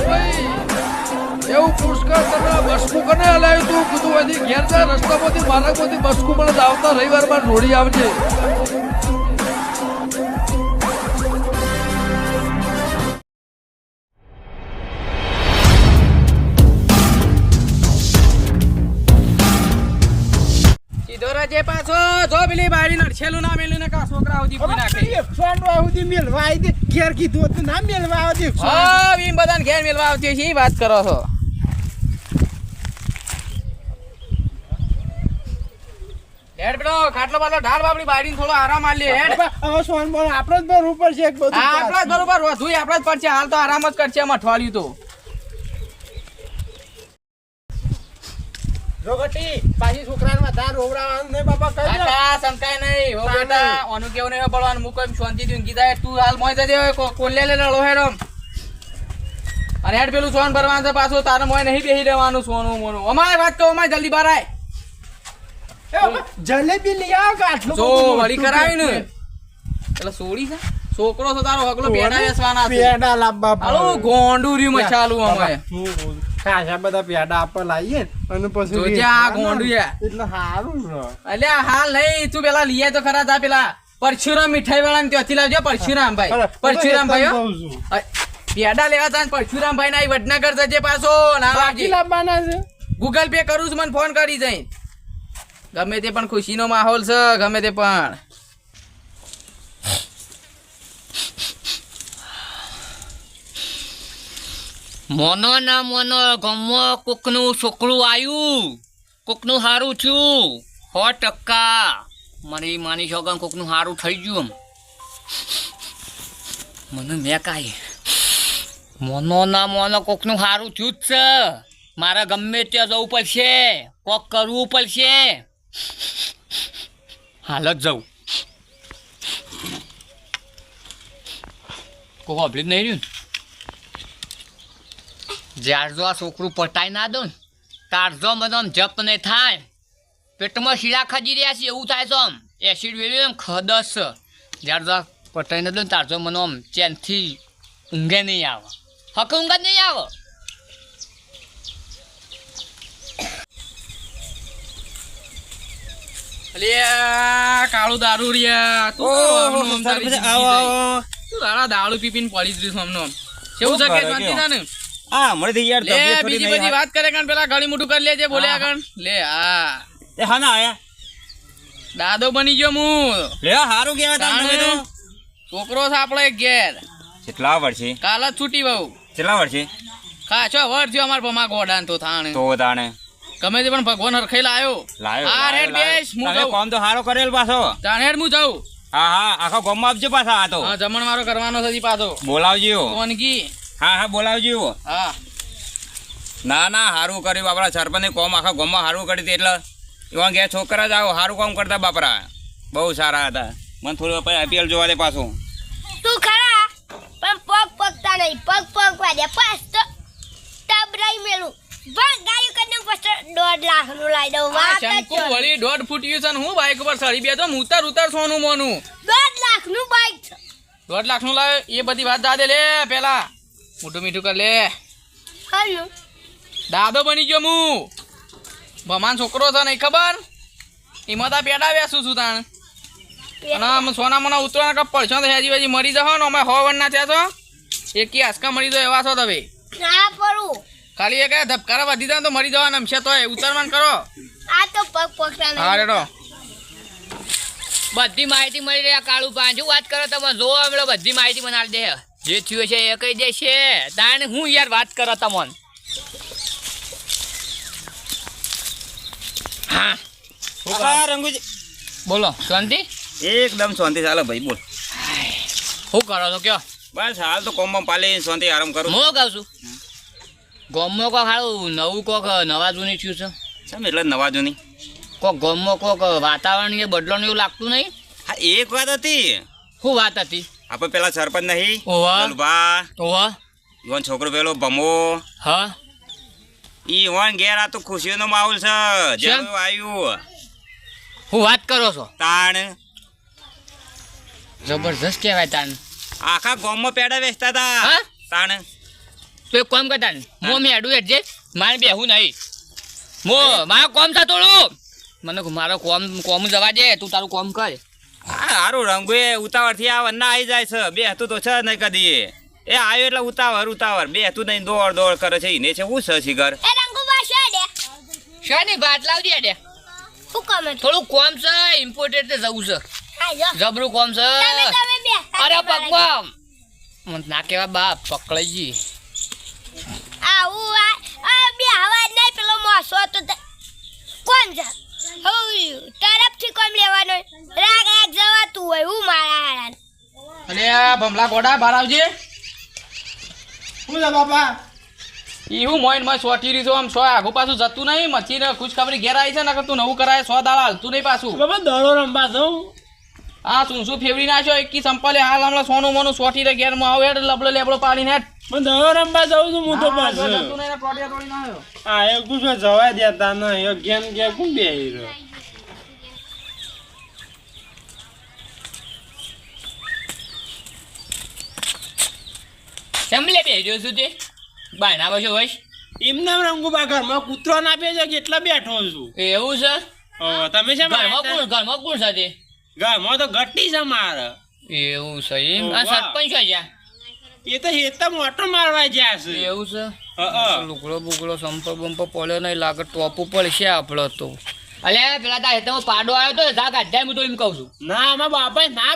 ભાઈ. એવું પુષ્કળ તને બસકું કને હલાવ્યું તું. કીધું હજી ઘેર જા, રસ્તામાંથી, માર્ગમાંથી બસકું જ આવતા રવિવારમાં રોડી આવજે. રજે પાછો જો પેલી બારી નડછેલું ના મેલું ને કા છોકરા સુધી પૂરી નાખે. સોંડવા સુધી મેલવા આવી દે. ઘેર કીધું હતું ના મેલવા આવતી. હા વીમ બધાને ઘેર મેલવા આવતી છે વાત કરો છો. હેડ પેલો ખાટલો બાટલો ઢાળ બાપડી બારી થોડો આરામ આલી હેડ. હવે સોન બોલ આપણે જ બરોબર છે એક બધું આપણા જ બરોબર વધુ આપણા જ પડશે હાલ તો આરામ જ કરશે એમાં અઠવાડિયું તો. રોગટી પાછી છોકરાને વધારે રોવડાવવાનું નહીં બાપા કહી કાકા સંકાય નહીં. હો બેટા ઓનું કેવું નહીં પડવાનું મૂકો એમ શાંતિથી ઊંઘી જાય તું હાલ મોય દે કો- કોલ્લે લે લડો હેડ અને હેડ પેલું સોન ભરવાનું છે પાછું તારે મોય નહીં બેહી રહેવાનું સોનું મોનું. અમારે વાત કહો અમારે જલ્દી બહાર આય. જલેબી લઈ આવ આટલું જો વળી કરાવી ને એટલે સોડી છે? છોકરો છો તારો હગલો પેડા વેચવાના છે. પેડા લાવવા હાલો ગોંડું રહ્યું મચાલું અમે હમ, ખાસા બધા પેડા આપવા લાવીએ અને પછી આ. એટલે સારું અલ્યા હાલ નહીં. તું પેલા લઈએ તો ખરા તા પેલા. પરશુરામ મીઠાઈ વાળા ને ત્યાંથી લાવજો. પરશુરામ ભાઈ. પરશુરામ ભાઈ પેડા લેવા તા પરશુરામ ભાઈ ના વડનગર જજે પાછો. ના બાકી લાવવાના છે. ગૂગલ પે કરું છું મને ફોન કરી જઈ ગમે તે પણ ખુશીનો માહોલ છે ગમે તે પણ. મોનો ના મોનો ગમો કોકનું છોકરું આવ્યું કોકનું સારું થયું. સો ટકા મારી માની છોકરા કોકનું સારું થઈ ગયું એમ. મને મેં કાંઈ મોનો ના મોનો કોકનું સારું થયું જ છે. મારે ગમે ત્યાં જવું પડશે. કોક કરવું પડશે. હાલ જ જવું. કોઈ અભળી નહીં રહ્યું જ્યાર જો આ છોકરું પટાઈ ના દો ને તારજો મને આમ જપ નહીં થાય. પેટમાં શીરા ખજી રહ્યા છે એવું થાય છે આમ. એસિડ વેલ્યુ એમ ખદસ છે. જ્યાર જો આ પટાઈ ના દો ને તારજો મને આમ ચેનથી ઊંઘે નહીં આવે. હક ઊંઘ જ નહીં આવે? અલ્યા કાળું દારૂ રહ્યા તું દારૂ પીપીને પડી જ રહીશ આમનું કેવું છે કે શાંતિ ને હા હમણાંથી યાર લે તબિયત થોડી બીજી બધી વાત કરે કણ પેલા ઘણી મોટું કરી લેજે બોલ્યા કાન લે હા. એ હા ના આયા. દાદો બની ગયો હું લે હારું કેવા તા તમે તો. છોકરો છે આપણો એક ઘેર. કેટલા વર્ષે કાલ જ છૂટી બહુ. કેટલા વર્ષે કાચો વર થયો અમાર પમા ગોડાન તો થાણે. તો તાણે ગમે તે પણ ભગવાન હરખાઈ લાયો. લાયો હા રેડ લાયો, બેસ હું તમે જાઉં કોમ તો હારો કરેલ પાછો. તાણ હેડ હું જાઉં. હા હા આખો ગમ આપજો પાછા આ તો. હા જમણ મારો કરવાનો છે પાછો. બોલાવજો કોનગી હા હા બોલાવજો હા. ના ના સારું કર્યું આપણા સરપંચ કોમ આખા ગોમમાં હારું કરી હતી એટલે એવા ગયા છોકરા જ આવો હારું કામ કરતા બાપરા બહુ સારા હતા. મને થોડું પછી આઈપીએલ જોવા દે પાછું. તું ખરા? પણ પગ પગતા નહીં પગ પગ પાડે પાસ તો ટબરાઈ મેલું. પણ ગાયું કરીને પછી દોઢ લાખનું લાવી દઉં વાત શંકુ વળી દોઢ ફૂટ્યું છે ને હું બાઈક ઉપર ચડી બે તો હું ઉતાર ઉતાર સોનું મોનું. દોઢ લાખનું બાઈક છે. દોઢ લાખનું લાવે એ બધી વાત દાદે લે પેલા. મોટું મીઠું કર લે. દાદો બની ગયો હું ભમાન છોકરો છે નહીં ખબર? એમાં તા પેડા બેસું છું તાણ. અને આમ સોના મોના ઉતરવાના કપ પડશો તો હેજી વેજી મરી જશો ને અમે હો વનના થયા છો? એકી આસકા મરી જો એવા છો તમે. ખાલી એક ધબકારા વધી જાય તો મરી જવાના છે તો ઉતરવાન કરો. આ તો પગ પગતા હા રેડો બધી માહિતી મળી રહી કાળું પાંચું વાત કરો તમે જો હમણાં બધી માહિતી મને આલી દે. જે થયું છે એ કહી દેશે તાણે હું યાર વાત કરો તમને. હા. રંગુજી. બોલો શાંતિ? એકદમ શાંતિ ચાલો ભાઈ બોલ. શું કરો છો કયો? બસ હાલ તો કોમમાં પાલી શાંતિ આરામ કરું. હું કહું છું? ગોમમાં કોક હારું નવું કોક નવા જૂની થયું છે. સમ એટલે નવા જૂની? કોક ગોમમાં કોક વાતાવરણ એ બદલો એવું લાગતું નહીં? હા એક વાત હતી. શું વાત હતી? આપણે પેલા સરપંચ નહીં? ઓવા. લલભા ઓહ ઈવન છોકરો પેલો ભમો. હા. ઈ વન ઘેર આ તો ખુશીનો માહોલ છે? જેવું આવ્યું. હું વાત કરો છો? તાણ. જબરજસ્ત કહેવાય તાન આખા ગામમાં પેડા વેચતા હતા. હા? તાણ. તો એક કામ કરતા મો મેડું એટલે મારે બેહું નહીં. મો મારા કોમ થતો મને મારો કોમ કોમ જવા દે તું તારું કોમ કર. હારું રંગુ એ ઉતાવળથી આ ના આવી જાય છે. બે હતું તો છે નહીં કદી. એ. એ આવ્યો એટલે ઉતાવળ ઉતાવળ. બે હતું નહીં દોડ દોડ કરે છે. એને છે શું છે શિખર એ રંગુ બાશા દે શાની ભાત લાવજે દે શું કામ થોડું કોમ છે ઇમ્પોર્ટેડ તે જવું છે. જબરું કોમ છે. તમે તમે અરે પગમાં મને ના કેવા બાપ પકડાઈ આવું આ બે હવા જ નહીં પેલો મોસો તો. કોણ છે? હઉ તરફથી કોમ લેવાનો રાગ રાગ જવાતું હોય હું મારા હારાને. અલે આ ભમલા ગોડા બહાર આવજે. શું છે બાપા? ઈ હું મોઈનમાં સોટી રીતો આમ સો આગુ પાછું જતું નહીં. મચીને ખુશ ખબરી ઘેર આવી છે ને તું નવું કરાય સો દાડા હાલતું નહીં પાછું. બાપા દડો રમવા જઉં. આ શું શું ફેવરી નાખ્યો એક સંપલે હાલ હમણાં સોનું મોનું સોટી રે ઘેરમાં આવે હેડ લબડો લેબડો પાડીને હેડ. પણ દડો રમવા જઉં છું હું તો હા, જો પાછું. જતું નહીં ને ટોટિયા તોડીને આવ્યો. હા એ ગુસ્સો જવા દેતા નહીં. એ ગેમ ગેમ કોણ બેહી રહ્યો કેમ લે બેહ્યો છું તે? બાયના બસો હોય એમને રંગુબા ઘરમાં કૂતરો ના બે છે કેટલા બેઠો છું? એવું છે? તમે છે ઘરમાં કોણ ઘરમાં કોણ સાથે? ઘરમાં તો ઘટી છે મારે. એવું છે એમ? આ સરપંચ છે એ તો હેતા મોટો મારવા જ્યાં છે. એવું છે? લુગડો બુગડો સંપર બંપર પડ્યો નહીં લાગે ટોપ ઉપર આપણો તો. અલે પેલા તા હેતમાં પાડો આવ્યો તો જા કાઢ્યા હું તો એમ કહું છું. ના આમાં બાપા ના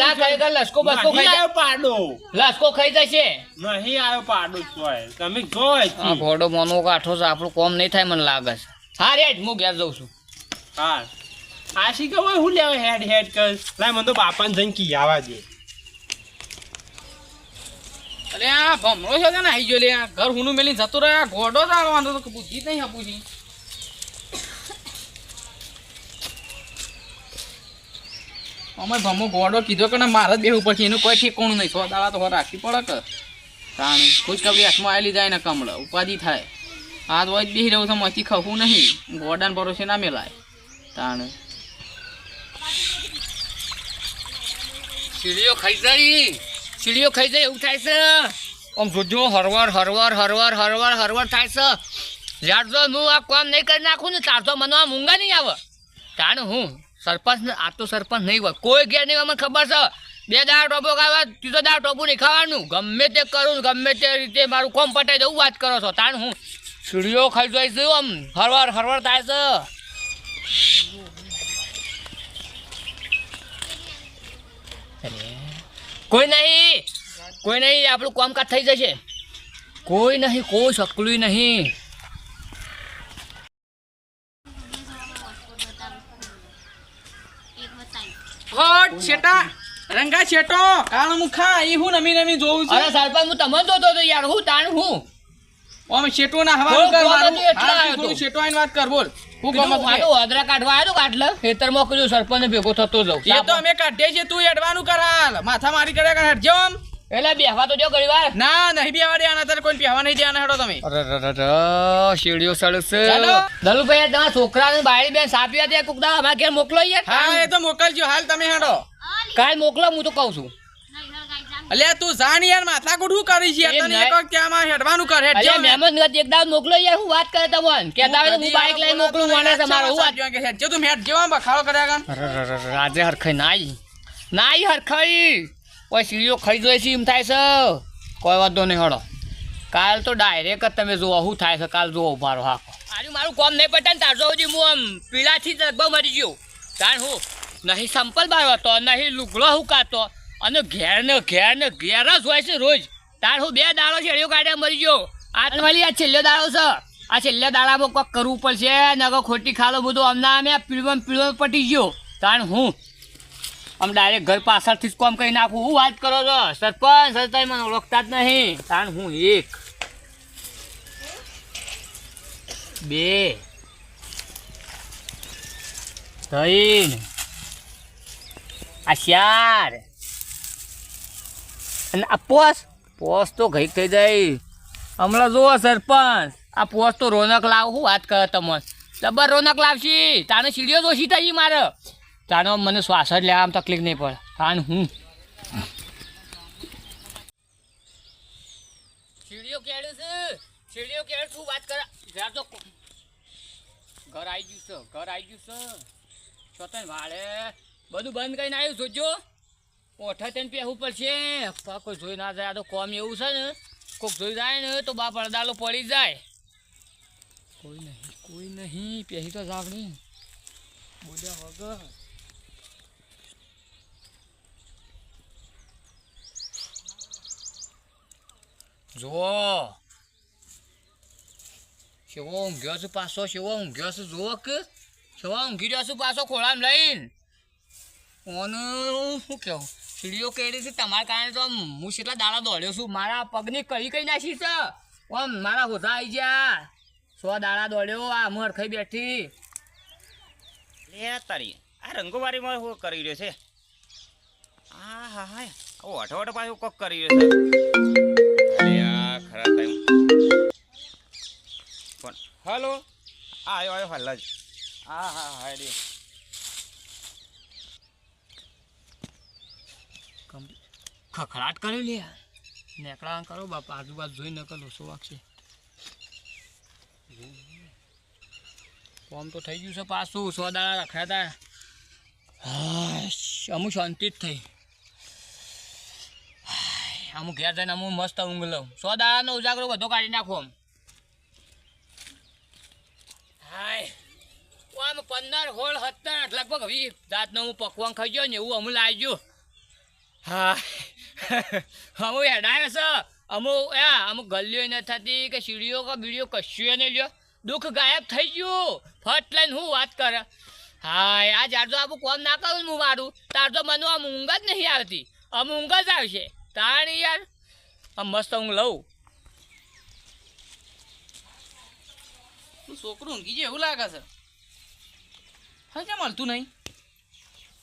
જા લસકો બસકો ખાઈ જાય પાડો. લસકો ખાઈ જશે? નહીં આવ્યો પાડો તમે આ ઘોડો મોનો કાઠો છે આપણું કોમ નહીં થાય મને લાગે છે. હા રેજ હું ઘેર જઉં છું. હા. આશી કે હોય, હું લેવા હેડ હેડ કર લાય, મને તો બાપાને જઈને કી આવા દે. અરે, આ ભમરો છે ને આવી ગયો લે? આ ઘર હુનું મેલીને જતો રહ્યા. ગોડો જ આ વાંધો તો બુદ્ધિ જ નહીં છું. અમે ભમો ઘોડો કીધો કે મારે જ બેહવું પડશે એનું કોઈ ઠેકોણું નહીં. સો દાડા તો રાખવી પડે કે. તાણ ખુશખબરી હાથમાં આવેલી જાય ને કમળ. ઉપાધિ થાય. હાથ હોય જ બેસી રહ્યું તો મચી ખવું નહીં. ગોડાને ભરોસે ના મેલાય. તાણ. સીડીઓ ખાઈ જાય. સીડીઓ ખાઈ જાય એવું થાય છે. આમ જોજો, હરવાર હરવાર હરવાર હરવાર હરવાર થાય છે. જ્યાર જો હું આ કામ નહીં કરી નાખું ને ત્યાર તો મને આ મૂંગા નહીં આવે. તાણ હું સરપંચ આ તો સરપંચ નહીં હોય. કોઈ ઘેર નહીં મને ખબર છે. બે દાળ ટોપો ખાવા, ત્રીજો દાળ ટોપો નહીં ખાવાનું. ગમે તે કરું ગમે તે રીતે મારું કોમ પટાઈ દઉં વાત કરો છો. તાણ હું સીડીઓ ખાઈ છે આમ. હરવાર હરવાર થાય છે. કોઈ નહીં. કોઈ નહીં આપણું કામકાજ થઈ જશે. કોઈ નહીં કોઈ સકલું નહીં. છેટા. રંગા છેટો. કાળ મુખા એ હું નમી નમી જોઉં અરે છું સરપંચ હું તમને જોતો હતો યાર. હું તાણ હું? ઓમ શેટો ના હવાનું તો તું. તો. આઈને વાત કર બોલ. હું કાઢવા આવ્યો કાઢલે ખેતરમાં કીધું સરપંચ ભેગો થતો જાઉં. એ તો અમે કાઢીએ છીએ તું એડવાનું કર હાલ. માથા મારી કર્યા કર હેડ જેમ એટલે બેહવા તો જો ઘણી વાર. ના નહીં બેવા દેવાના તારે કોઈ બેહવા નહીં દેવાના હેડો તમે. અરે શેડીઓ ચાલો. દલુભાઈ તમારા છોકરાને બાળી બેન સાપી ત્યાં કોક દાડા ઘેર મોકલો યાર. હા એ તો મોકલજો. હાલ તમે હેડો. કાલ મોકલો હું તો કહું છું. અલ્યા તું જાણ યાર માથા કુઠું કરી છે તને. એક વખત ત્યાંમાં હેડવાનું કર? હેડ અલ્યા જેમ. ગત એક દાવ મોકલો યાર હું વાત કરે તમન? કહેતા હોય હું બાઇક લઈને મોકલું મને તમારો હું વાત કે હેડ. જે તું હેડ જેવા બખાડો કર્યા કર રાજે હરખાઈ નાઈ નાઈ હરખાઈ. કોઈ સીડીઓ ખાઈ જોઈએ છે એમ થાય છે. કોઈ વાંધો નહીં હળો. કાલ તો ડાયરેક્ટ જ તમે જોવો શું થાય છે કાલ જોવો મારો હા. આજે મારું કોમ નહીં પટે ને તારસો સુધી હું આમ પીળાથી લગભગ મરી ગયો. કારણ હું નહીં સંપલ બાર હતો નહીં લુગડો હુકાતો અને ઘેર ને ઘેર ને ઘેર જ હોય છે રોજ. તાર હું બે દાડો શેડીઓ કાઢ્યા મરી ગયો. આ વળી આ છેલ્લો દાડો છે. આ છેલ્લા દાડામાં કોઈ કરવું પડશે, ને ખોટી ખાલો બધું અમના અમે પીળવમ પીળવા પટી ગયો. તાણ હું? આમ ડાયરેક્ટ ઘર પાછળથી જ કોમ કરી નાખું. હું વાત કરો છો? સરપંચ સરપંચ મને ઓળખતા જ નહીં. તાણ હું એક, બે, ત્રણ, આ ચાર અને આ પોસ પોસ તો ઘઈક થઈ જાય. હમણાં જુઓ સરપંચ, આ પોસ તો રોનક લાવ, હું વાત કરે તમને. જબર રોનક લાવશી તાને સીડીઓ જોશી થઈ મારે. તાનો મને શ્વાસ જ લેવામાં તકલીફ નહીં પડે. તાન હું. સીડીઓ શેરડીઓ છે, સીડીઓ કેળે વાત કરે? ઘર આવી ગયું છે, ઘર આવી ગયું છે. છતાં વાળે બધું બંધ કરીને આવ્યું જોજો. ઓઠા તેને પહેવું પડશે. કોઈ જોઈ ના જાય. આ તો કોમ એવું છે ને. કોક જોઈ જાય ને તો બા પડદાલો પડી જાય. કોઈ નહીં કોઈ નહીં. પહેરી તો જાવણી બોલ્યા વગર. જુઓ. કેવો ઊંઘ્યો છું પાછો, કેવો ઊંઘ્યો છું. જુઓ કે. કેવો ઊંઘી રહ્યો છું પાછો ખોળામાં લઈને. ઓનું શું કહું? સીડીઓ કરી છે તમારા કારણે તો હું કેટલા દાડા દોડ્યો છું. મારા પગની કઈ કઈ નાખી છે? ઓમ મારા હોતા આવી ગયા. સો દાડા દોડ્યો આ હું હરખાઈ બેઠી. લે તારી આ રંગોવારીમાં હું કરી રહ્યો છે. આ હા હા. ઓ અઠો અઠો પાછું કોક કરી રહ્યો છે. આ ખરા ટાઈમ. પણ હલો. આયો આવ્યો આવ્યો હાલ. જ હા હા હા રે ખખડાટ કર્યો લે. નેકડા કરો બાપ, આજુબાજુ જોઈ ન કરો શું વાગશે. કોમ તો થઈ ગયું છે પાછું, સો દાડા રખાયા હતા અમુક શાંતિ જ થઈ. અમુક ઘેર જઈને અમુક મસ્ત ઊંઘ લઉં. સો દાડાનો ઉજાગરો બધો કાઢી નાખો આમ. હાય, આમ પંદર હોળ હતા લગભગ હવે જાતનો હું પકવાન ખાઈ ગયો ને એવું અમુક ગયું. હા અમુક હેડાયો છે અમુક આ અમુક ગલ્લીઓ ન થતી કે સીડીઓ કે બીડીઓ કશું નહીં લ્યો. દુઃખ ગાયબ થઈ ગયું. ફટ લઈને હું વાત કરે. હાય આ તો આપણું કોમ ના કરું હું મારું. તાર તો મને આમ ઊંઘ જ નહીં આવતી. આમ ઊંઘ જ આવશે. તાણ યાર. આમ મસ્ત ઊંઘ લઉં. છોકરું ઊંઘી જાય એવું લાગે છે. હા કેમ મળતું નહીં?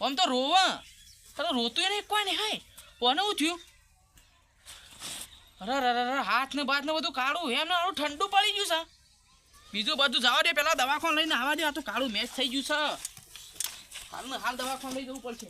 આમ તો રોવા. તને રોતું નહીં કોઈ નહીં હાય કોને શું થયું અરે અરે હાથ ને બાથ ને બધું કાળું એમ ને ઠંડુ પડી ગયું છે. બીજું બધું જવા દે, પેલા દવાખાન લઈને આવવા દે. આ તો કાળું મેચ થઈ ગયું છે. હાલ ને હાલ દવાખાન લઈ જવું પડશે.